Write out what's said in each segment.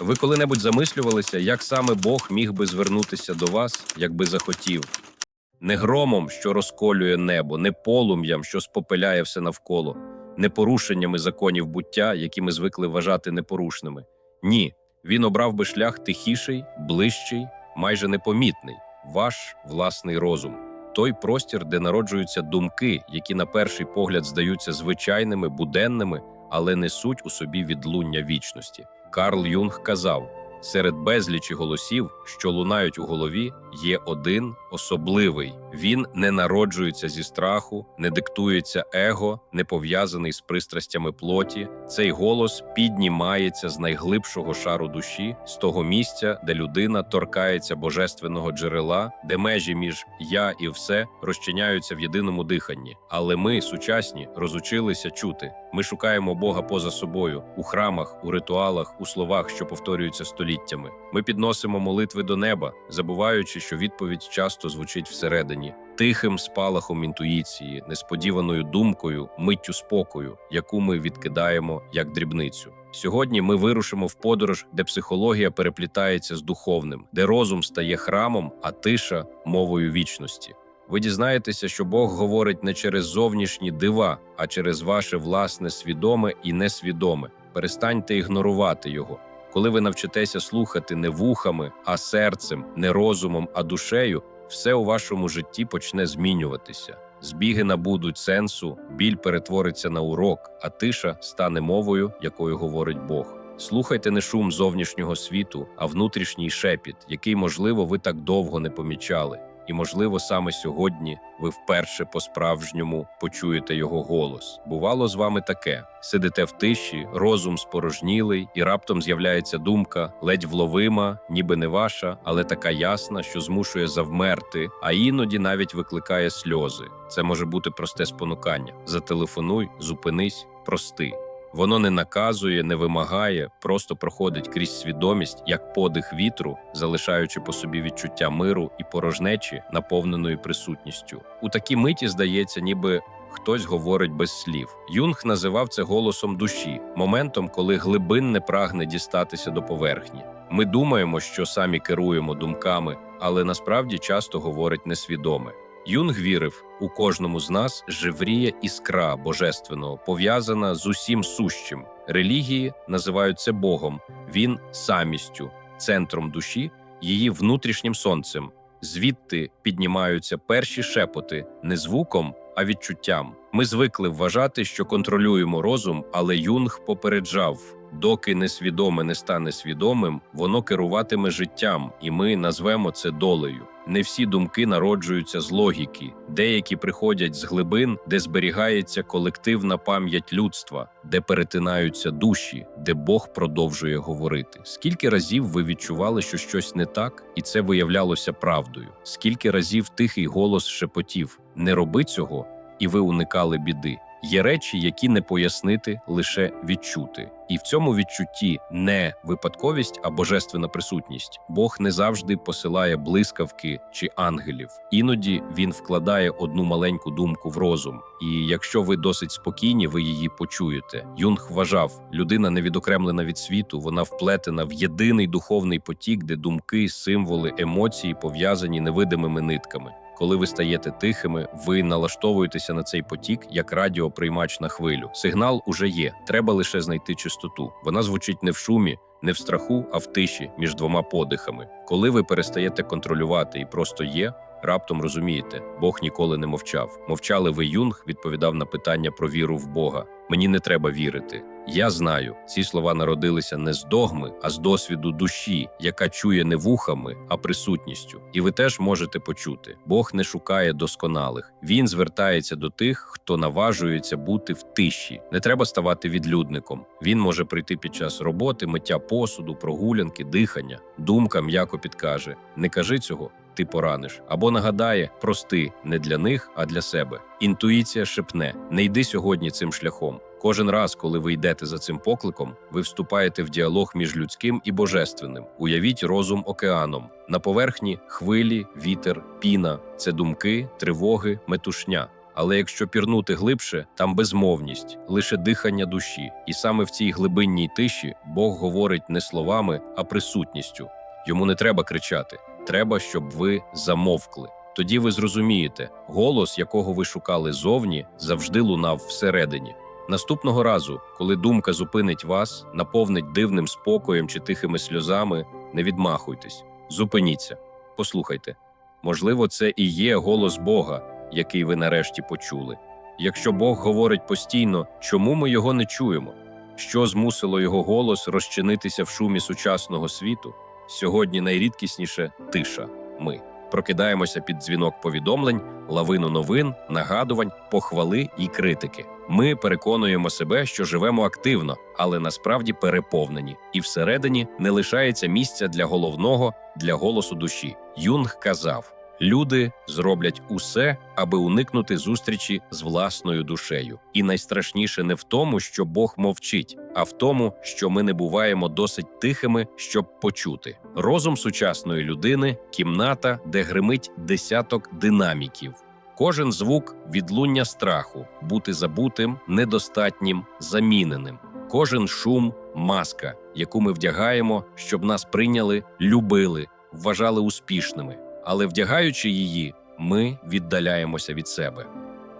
Ви коли-небудь замислювалися, як саме Бог міг би звернутися до вас, якби захотів? Не громом, що розколює небо, не полум'ям, що спопиляє все навколо, не порушеннями законів буття, які ми звикли вважати непорушними. Ні, він обрав би шлях тихіший, ближчий, майже непомітний, ваш власний розум. Той простір, де народжуються думки, які на перший погляд здаються звичайними, буденними, але несуть у собі відлуння вічності. Карл Юнг казав: серед безлічі голосів, що лунають у голові, є один особливий. Він не народжується зі страху, не диктується его, не пов'язаний з пристрастями плоті. Цей голос піднімається з найглибшого шару душі, з того місця, де людина торкається божественного джерела, де межі між я і все розчиняються в єдиному диханні. Але ми, сучасні, розучилися чути. Ми шукаємо Бога поза собою у храмах, у ритуалах, у словах, що повторюються століттями. Ми підносимо молитви до неба, забуваючи, що відповідь часто звучить всередині, тихим спалахом інтуїції, несподіваною думкою, миттю спокою, яку ми відкидаємо як дрібницю. Сьогодні ми вирушимо в подорож, де психологія переплітається з духовним, де розум стає храмом, а тиша мовою вічності. Ви дізнаєтеся, що Бог говорить не через зовнішні дива, а через ваше власне свідоме і несвідоме. Перестаньте ігнорувати його. Коли ви навчитеся слухати не вухами, а серцем, не розумом, а душею, все у вашому житті почне змінюватися. Збіги набудуть сенсу, біль перетвориться на урок, а тиша стане мовою, якою говорить Бог. Слухайте не шум зовнішнього світу, а внутрішній шепіт, який, можливо, ви так довго не помічали. І, можливо, саме сьогодні ви вперше по-справжньому почуєте його голос. Бувало з вами таке: сидите в тиші, розум спорожнілий, і раптом з'являється думка, ледь вловима, ніби не ваша, але така ясна, що змушує завмерти, а іноді навіть викликає сльози. Це може бути просте спонукання. Зателефонуй, зупинись, прости. Воно не наказує, не вимагає, просто проходить крізь свідомість, як подих вітру, залишаючи по собі відчуття миру і порожнечі, наповненої присутністю. У такій миті здається, ніби хтось говорить без слів. Юнг називав це голосом душі, моментом, коли глибинне прагне дістатися до поверхні. Ми думаємо, що самі керуємо думками, але насправді часто говорить несвідоме. Юнг вірив, у кожному з нас живріє іскра божественного, пов'язана з усім сущим. Релігії називають це Богом, він самістю, центром душі, її внутрішнім сонцем. Звідти піднімаються перші шепоти не звуком, а відчуттям. Ми звикли вважати, що контролюємо розум, але Юнг попереджав. Доки несвідоме не стане свідомим, воно керуватиме життям, і ми назвемо це долею. Не всі думки народжуються з логіки, деякі приходять з глибин, де зберігається колективна пам'ять людства, де перетинаються душі, де Бог продовжує говорити. Скільки разів ви відчували, що щось не так, і це виявлялося правдою? Скільки разів тихий голос шепотів: не роби цього, і ви уникали біди. Є речі, які не пояснити, лише відчути. І в цьому відчутті не випадковість, а божественна присутність. Бог не завжди посилає блискавки чи ангелів. Іноді він вкладає одну маленьку думку в розум. І якщо ви досить спокійні, ви її почуєте. Юнг вважав, людина не відокремлена від світу, вона вплетена в єдиний духовний потік, де думки, символи, емоції пов'язані невидимими нитками. Коли ви стаєте тихими, ви налаштовуєтеся на цей потік як радіоприймач на хвилю. Сигнал уже є. Треба лише знайти чистоту. Вона звучить не в шумі, не в страху, а в тиші між двома подихами. Коли ви перестаєте контролювати і просто є. Раптом розумієте, Бог ніколи не мовчав. Мовчали ви Юнг відповідав на питання про віру в Бога. Мені не треба вірити. Я знаю, ці слова народилися не з догми, а з досвіду душі, яка чує не вухами, а присутністю. І ви теж можете почути: Бог не шукає досконалих. Він звертається до тих, хто наважується бути в тиші. Не треба ставати відлюдником. Він може прийти під час роботи, миття посуду, прогулянки, дихання. Думка м'яко підкаже: не кажи цього. Ти пораниш або нагадає прости не для них, а для себе. Інтуїція шепне: не йди сьогодні цим шляхом. Кожен раз, коли ви йдете за цим покликом, ви вступаєте в діалог між людським і божественним. Уявіть розум океаном. На поверхні хвилі, вітер, піна це думки, тривоги, метушня. Але якщо пірнути глибше, там безмовність, лише дихання душі. І саме в цій глибинній тиші Бог говорить не словами, а присутністю. Йому не треба кричати, треба, щоб ви замовкли. Тоді ви зрозумієте, голос, якого ви шукали зовні, завжди лунав всередині. Наступного разу, коли думка зупинить вас, наповнить дивним спокоєм чи тихими сльозами, не відмахуйтесь, зупиніться, послухайте. Можливо, це і є голос Бога, який ви нарешті почули. Якщо Бог говорить постійно, чому ми його не чуємо? Що змусило його голос розчинитися в шумі сучасного світу? Сьогодні найрідкісніше тиша. Ми прокидаємося під дзвінок повідомлень, лавину новин, нагадувань, похвали і критики. Ми переконуємо себе, що живемо активно, але насправді переповнені, і всередині не лишається місця для головного, для голосу душі. Юнг казав. Люди зроблять усе, аби уникнути зустрічі з власною душею. І найстрашніше не в тому, що Бог мовчить, а в тому, що ми не буваємо досить тихими, щоб почути. Розум сучасної людини кімната, де гримить десяток динаміків. Кожен звук відлуння страху, бути забутим, недостатнім, заміненим. Кожен шум маска, яку ми вдягаємо, щоб нас прийняли, любили, вважали успішними але вдягаючи її, ми віддаляємося від себе.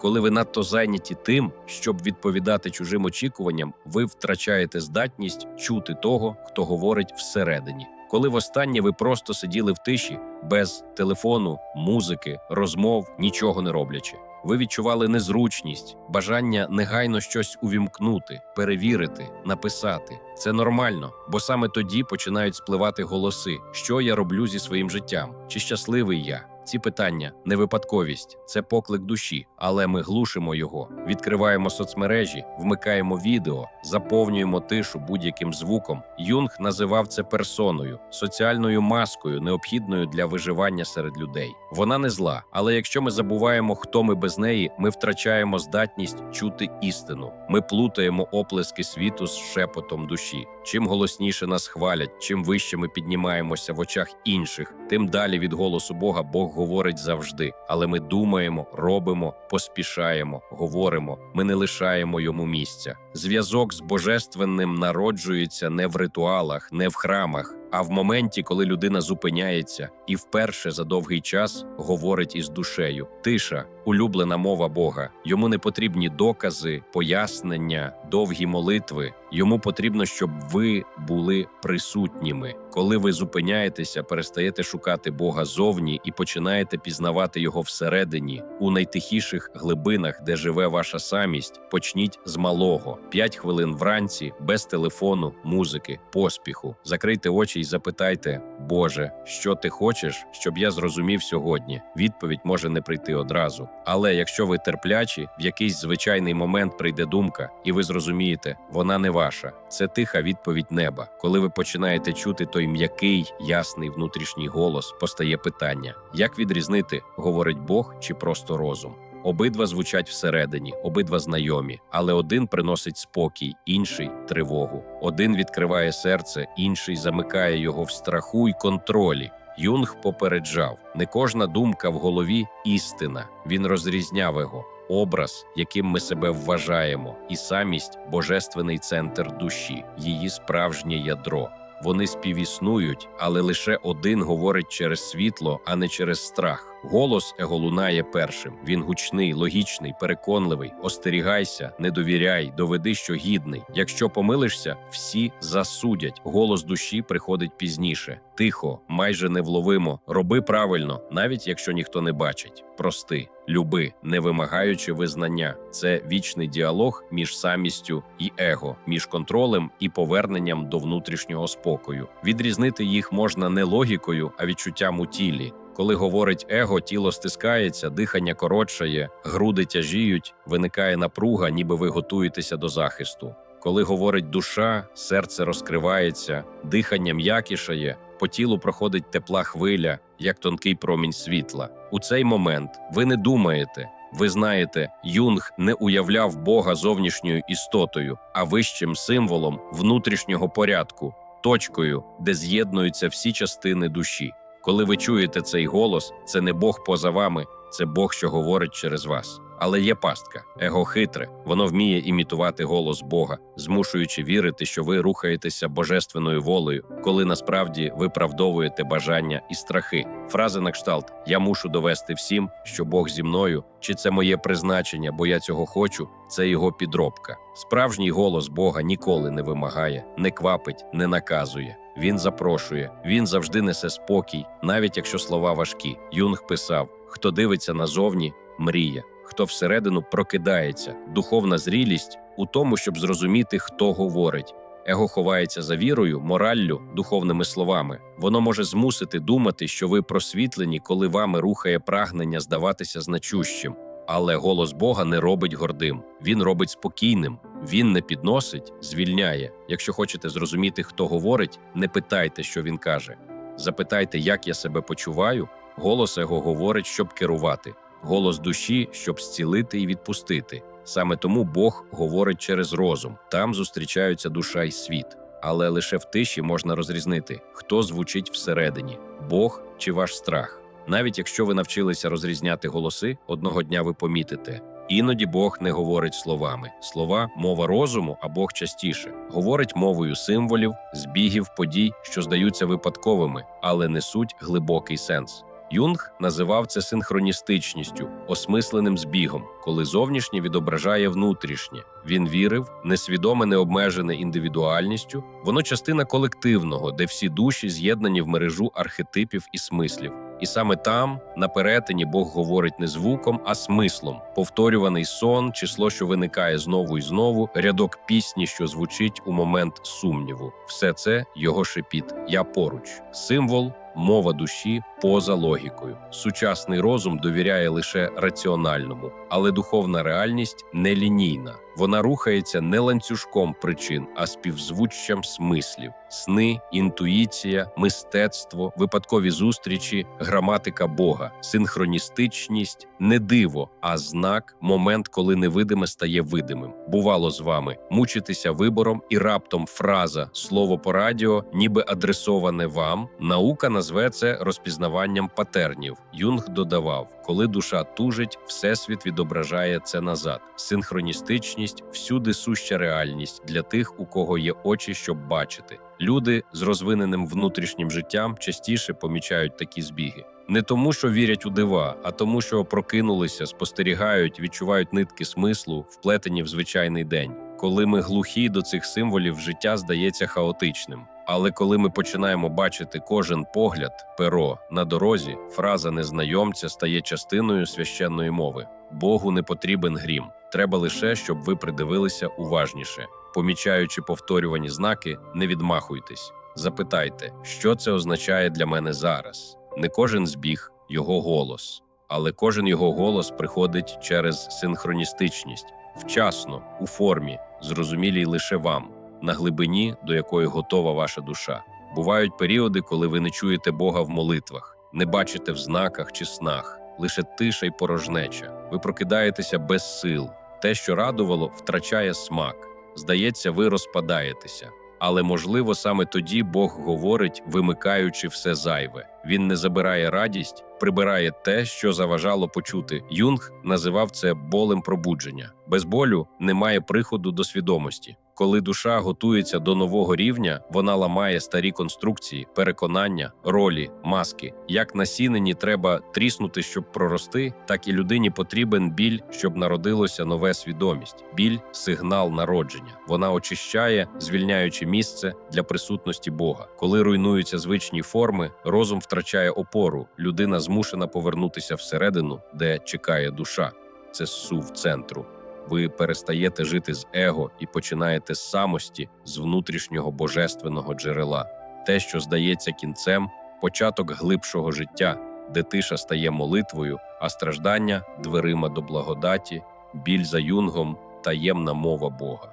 Коли ви надто зайняті тим, щоб відповідати чужим очікуванням, ви втрачаєте здатність чути того, хто говорить всередині. Коли востаннє ви просто сиділи в тиші без телефону, музики, розмов, нічого не роблячи. Ви відчували незручність, бажання негайно щось увімкнути, перевірити, написати. Це нормально, бо саме тоді починають спливати голоси, що я роблю зі своїм життям, чи щасливий я. Ці питання не випадковість, це поклик душі, але ми глушимо його, відкриваємо соцмережі, вмикаємо відео, заповнюємо тишу будь-яким звуком. Юнг називав це персоною, соціальною маскою, необхідною для виживання серед людей. Вона не зла, але якщо ми забуваємо, хто ми без неї, ми втрачаємо здатність чути істину. Ми плутаємо оплески світу з шепотом душі. Чим голосніше нас хвалять, чим вище ми піднімаємося в очах інших, тим далі від голосу Бога Бог говорить завжди. Але ми думаємо, робимо, поспішаємо, говоримо. Ми не лишаємо йому місця. Зв'язок з божественним народжується не в ритуалах, не в храмах. А в моменті, коли людина зупиняється і вперше за довгий час говорить із душею, тиша, улюблена мова Бога. Йому не потрібні докази, пояснення, довгі молитви. Йому потрібно, щоб ви були присутніми. Коли ви зупиняєтеся, перестаєте шукати Бога зовні і починаєте пізнавати його всередині, у найтихіших глибинах, де живе ваша самість. Почніть з малого: п'ять хвилин вранці, без телефону, музики, поспіху. Закрийте очі й запитайте, Боже, що ти хочеш, щоб я зрозумів сьогодні? Відповідь може не прийти одразу. Але якщо ви терплячі, в якийсь звичайний момент прийде думка, і ви зрозумієте, вона не ваша. Це тиха відповідь неба. Коли ви починаєте чути той м'який, ясний внутрішній голос, постає питання: як відрізнити, говорить Бог чи просто розум? Обидва звучать всередині, обидва знайомі, але один приносить спокій, інший тривогу. Один відкриває серце, інший замикає його в страху й контролі. Юнг попереджав: не кожна думка в голові істина. Він розрізняв його. Образ, яким ми себе вважаємо, і самість божественний центр душі, її справжнє ядро. Вони співіснують, але лише один говорить через світло, а не через страх. Голос его лунає першим. Він гучний, логічний, переконливий. Остерігайся, не довіряй, доведи, що гідний. Якщо помилишся, всі засудять. Голос душі приходить пізніше. Тихо, майже невловимо. Роби правильно, навіть якщо ніхто не бачить. Прости, люби, не вимагаючи визнання. Це вічний діалог між самістю і его, між контролем і поверненням до внутрішнього спокою. Відрізнити їх можна не логікою, а відчуттям у тілі. Коли говорить его, тіло стискається, дихання коротшає, груди тяжіють, виникає напруга, ніби ви готуєтеся до захисту. Коли говорить душа, серце розкривається, дихання м'якішає, по тілу проходить тепла хвиля, як тонкий промінь світла. У цей момент ви не думаєте. Ви знаєте, Юнг не уявляв Бога зовнішньою істотою, а вищим символом внутрішнього порядку, точкою, де з'єднуються всі частини душі. Коли ви чуєте цей голос, це не Бог поза вами, це Бог, що говорить через вас. Але є пастка, его хитре. Воно вміє імітувати голос Бога, змушуючи вірити, що ви рухаєтеся божественною волею, коли насправді виправдовуєте бажання і страхи. Фрази на кшталт Я мушу довести всім, що Бог зі мною, чи це моє призначення, бо я цього хочу. Це його підробка. Справжній голос Бога ніколи не вимагає, не квапить, не наказує. Він запрошує, він завжди несе спокій, навіть якщо слова важкі. Юнг писав: хто дивиться назовні, мріє, хто всередину прокидається, духовна зрілість у тому, щоб зрозуміти, хто говорить. Его ховається за вірою, мораллю, духовними словами. Воно може змусити думати, що ви просвітлені, коли вами рухає прагнення здаватися значущим. Але голос Бога не робить гордим, він робить спокійним. Він не підносить, звільняє. Якщо хочете зрозуміти, хто говорить, не питайте, що він каже. Запитайте, як я себе почуваю. Голос його говорить, щоб керувати, голос душі, щоб зцілити і відпустити. Саме тому Бог говорить через розум. Там зустрічаються душа і світ. Але лише в тиші можна розрізнити, хто звучить всередині Бог чи ваш страх. Навіть якщо ви навчилися розрізняти голоси, одного дня ви помітите. Іноді Бог не говорить словами. Слова мова розуму, а Бог частіше говорить мовою символів, збігів, подій, що здаються випадковими, але несуть глибокий сенс. Юнг називав це синхроністичністю, осмисленим збігом, коли зовнішнє відображає внутрішнє. Він вірив, несвідоме не обмежене індивідуальністю, воно частина колективного, де всі душі з'єднані в мережу архетипів і смислів. І саме там, на перетині, Бог говорить не звуком, а смислом. Повторюваний сон, число, що виникає знову і знову, рядок пісні, що звучить у момент сумніву. Все це його шепіт. Я поруч, символ. Мова душі поза логікою. Сучасний розум довіряє лише раціональному, але духовна реальність нелінійна. Вона рухається не ланцюжком причин, а співзвуччям смислів: сни, інтуїція, мистецтво, випадкові зустрічі, граматика Бога, синхроністичність, не диво, а знак, момент, коли невидиме стає видимим. Бувало з вами мучитися вибором, і раптом фраза, слово по радіо, ніби адресоване вам. Наука назве це розпізнаванням патернів. Юнг додавав, коли душа тужить, всесвіт відображає це назад. Синхроністичність всюди суща реальність для тих, у кого є очі, щоб бачити. Люди з розвиненим внутрішнім життям частіше помічають такі збіги. Не тому, що вірять у дива, а тому, що прокинулися, спостерігають, відчувають нитки смислу, вплетені в звичайний день. Коли ми глухі до цих символів, життя здається хаотичним. Але коли ми починаємо бачити кожен погляд, перо на дорозі, фраза незнайомця стає частиною священної мови. Богу не потрібен грім. Треба лише, щоб ви придивилися уважніше. Помічаючи повторювані знаки, не відмахуйтесь. Запитайте, що це означає для мене зараз. Не кожен збіг його голос, але кожен його голос приходить через синхроністичність, вчасно, у формі, зрозумілій лише вам, на глибині, до якої готова ваша душа. Бувають періоди, коли ви не чуєте Бога в молитвах, не бачите в знаках чи снах, лише тиша й порожнеча. Ви прокидаєтеся без сил. Те, що радувало, втрачає смак. Здається, ви розпадаєтеся. Але можливо саме тоді Бог говорить, вимикаючи все зайве. Він не забирає радість, прибирає те, що заважало почути. Юнг називав це болем пробудження. Без болю немає приходу до свідомості. Коли душа готується до нового рівня, вона ламає старі конструкції, переконання, ролі, маски. Як насінені треба тріснути, щоб прорости, так і людині потрібен біль, щоб народилося нове свідомість. Біль сигнал народження. Вона очищає, звільняючи місце для присутності Бога. Коли руйнуються звичні форми, розум втрачає опору. Людина змушена повернутися всередину, де чекає душа. Це сув центру. Ви перестаєте жити з его і починаєте з самості, з внутрішнього божественного джерела. Те, що здається кінцем, початок глибшого життя, де тиша стає молитвою, а страждання дверима до благодаті, біль за юнгом, таємна мова Бога.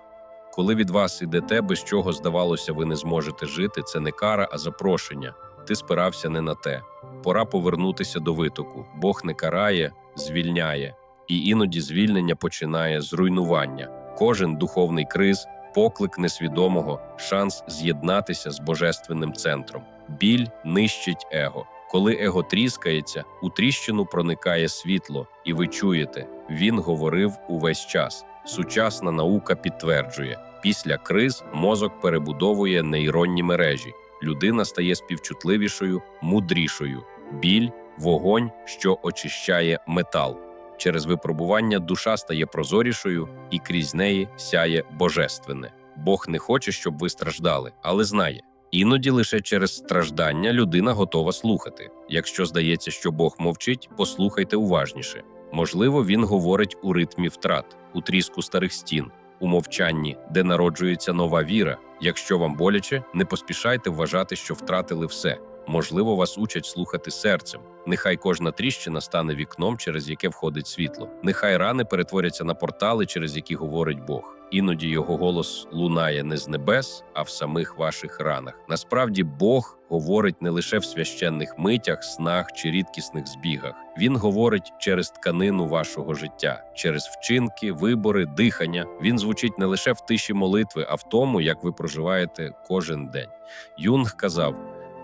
Коли від вас іде те, без чого здавалося, ви не зможете жити, це не кара, а запрошення. Ти спирався не на те. Пора повернутися до витоку. Бог не карає, звільняє і іноді звільнення починає з руйнування. Кожен духовний криз, поклик несвідомого, шанс з'єднатися з божественним центром. Біль нищить его. Коли его тріскається, у тріщину проникає світло, і ви чуєте, він говорив увесь час. Сучасна наука підтверджує, після криз мозок перебудовує нейронні мережі. Людина стає співчутливішою, мудрішою. Біль, вогонь, що очищає метал. Через випробування душа стає прозорішою, і крізь неї сяє божественне. Бог не хоче, щоб ви страждали, але знає. Іноді лише через страждання людина готова слухати. Якщо здається, що Бог мовчить, послухайте уважніше. Можливо, він говорить у ритмі втрат, у тріску старих стін, у мовчанні, де народжується нова віра. Якщо вам боляче, не поспішайте вважати, що втратили все. Можливо, вас учать слухати серцем. Нехай кожна тріщина стане вікном, через яке входить світло. Нехай рани перетворяться на портали, через які говорить Бог. Іноді його голос лунає не з небес, а в самих ваших ранах. Насправді, Бог говорить не лише в священних митях, снах чи рідкісних збігах. Він говорить через тканину вашого життя, через вчинки, вибори, дихання. Він звучить не лише в тиші молитви, а в тому, як ви проживаєте кожен день. Юнг казав.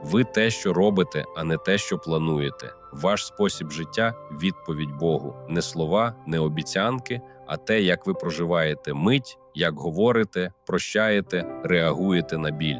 Ви те, що робите, а не те, що плануєте. Ваш спосіб життя відповідь Богу, не слова, не обіцянки, а те, як ви проживаєте мить, як говорите, прощаєте, реагуєте на біль.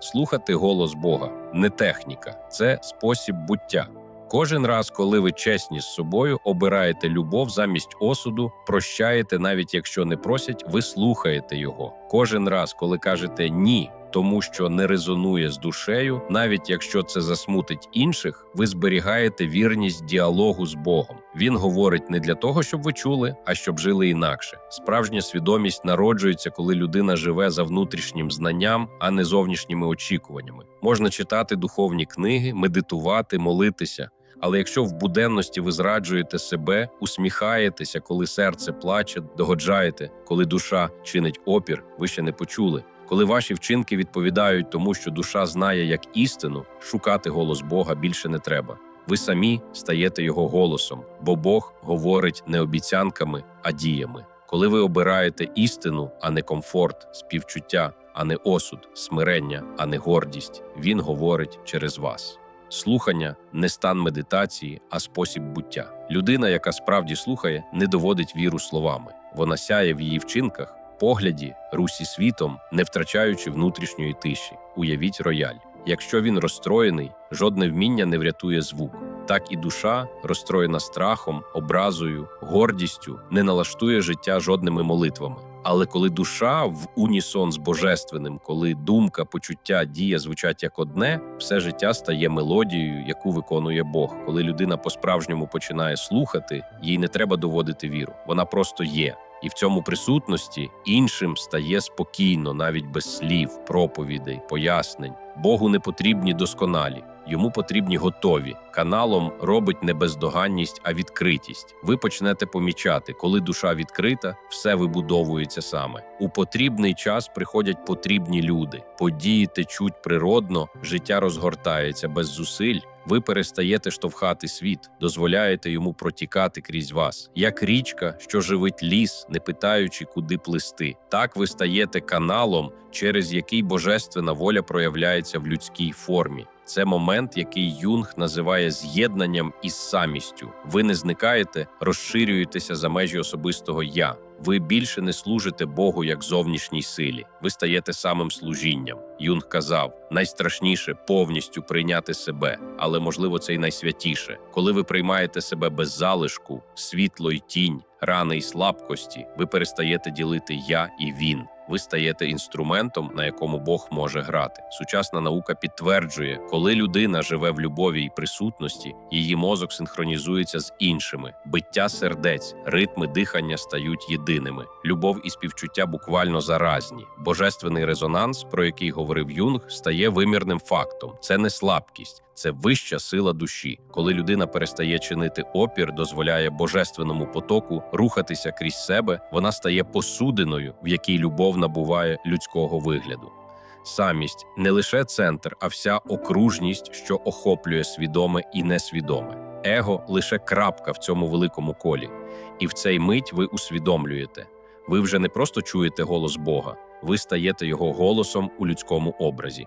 Слухати голос Бога не техніка, це спосіб буття. Кожен раз, коли ви чесні з собою, обираєте любов замість осуду, прощаєте, навіть якщо не просять, ви слухаєте його. Кожен раз, коли кажете ні, тому що не резонує з душею, навіть якщо це засмутить інших, ви зберігаєте вірність діалогу з Богом. Він говорить не для того, щоб ви чули, а щоб жили інакше. Справжня свідомість народжується, коли людина живе за внутрішнім знанням, а не зовнішніми очікуваннями. Можна читати духовні книги, медитувати, молитися. Але якщо в буденності ви зраджуєте себе, усміхаєтеся, коли серце плаче, догоджаєте, коли душа чинить опір, ви ще не почули. Коли ваші вчинки відповідають тому, що душа знає як істину, шукати голос Бога більше не треба. Ви самі стаєте його голосом, бо Бог говорить не обіцянками, а діями. Коли ви обираєте істину, а не комфорт, співчуття, а не осуд, смирення, а не гордість, він говорить через вас. Слухання не стан медитації, а спосіб буття. Людина, яка справді слухає, не доводить віру словами. Вона сяє в її вчинках, погляді, русі світом, не втрачаючи внутрішньої тиші. Уявіть рояль. Якщо він розстроєний, жодне вміння не врятує звук. Так і душа, розстроєна страхом, образою, гордістю, не налаштує життя жодними молитвами. Але коли душа в унісон з божественним, коли думка, почуття, дія звучать як одне, все життя стає мелодією, яку виконує Бог. Коли людина по-справжньому починає слухати, їй не треба доводити віру. Вона просто є. І в цьому присутності іншим стає спокійно, навіть без слів, проповідей, пояснень. Богу не потрібні досконалі, йому потрібні готові. Каналом робить не бездоганність, а відкритість. Ви почнете помічати, коли душа відкрита, все вибудовується саме. У потрібний час приходять потрібні люди. Події течуть природно, життя розгортається без зусиль. Ви перестаєте штовхати світ, дозволяєте йому протікати крізь вас, як річка, що живить ліс, не питаючи, куди плисти. Так ви стаєте каналом, через який божественна воля проявляється в людській формі. Це момент, який Юнг називає з'єднанням із самістю. Ви не зникаєте, розширюєтеся за межі особистого я. Ви більше не служите Богу як зовнішній силі. Ви стаєте самим служінням. Юнг казав: найстрашніше повністю прийняти себе, але можливо це й найсвятіше. Коли ви приймаєте себе без залишку, світло й тінь, рани й слабкості, ви перестаєте ділити я і він. Ви стаєте інструментом, на якому Бог може грати. Сучасна наука підтверджує, коли людина живе в любові і присутності, її мозок синхронізується з іншими. Биття сердець, ритми дихання стають єдиними. Любов і співчуття буквально заразні. Божественний резонанс, про який говорив Юнг, стає вимірним фактом. Це не слабкість. Це вища сила душі. Коли людина перестає чинити опір, дозволяє божественному потоку рухатися крізь себе, вона стає посудиною, в якій любов набуває людського вигляду. Самість не лише центр, а вся окружність, що охоплює свідоме і несвідоме. Его лише крапка в цьому великому колі. І в цей мить ви усвідомлюєте. Ви вже не просто чуєте голос Бога, ви стаєте його голосом у людському образі.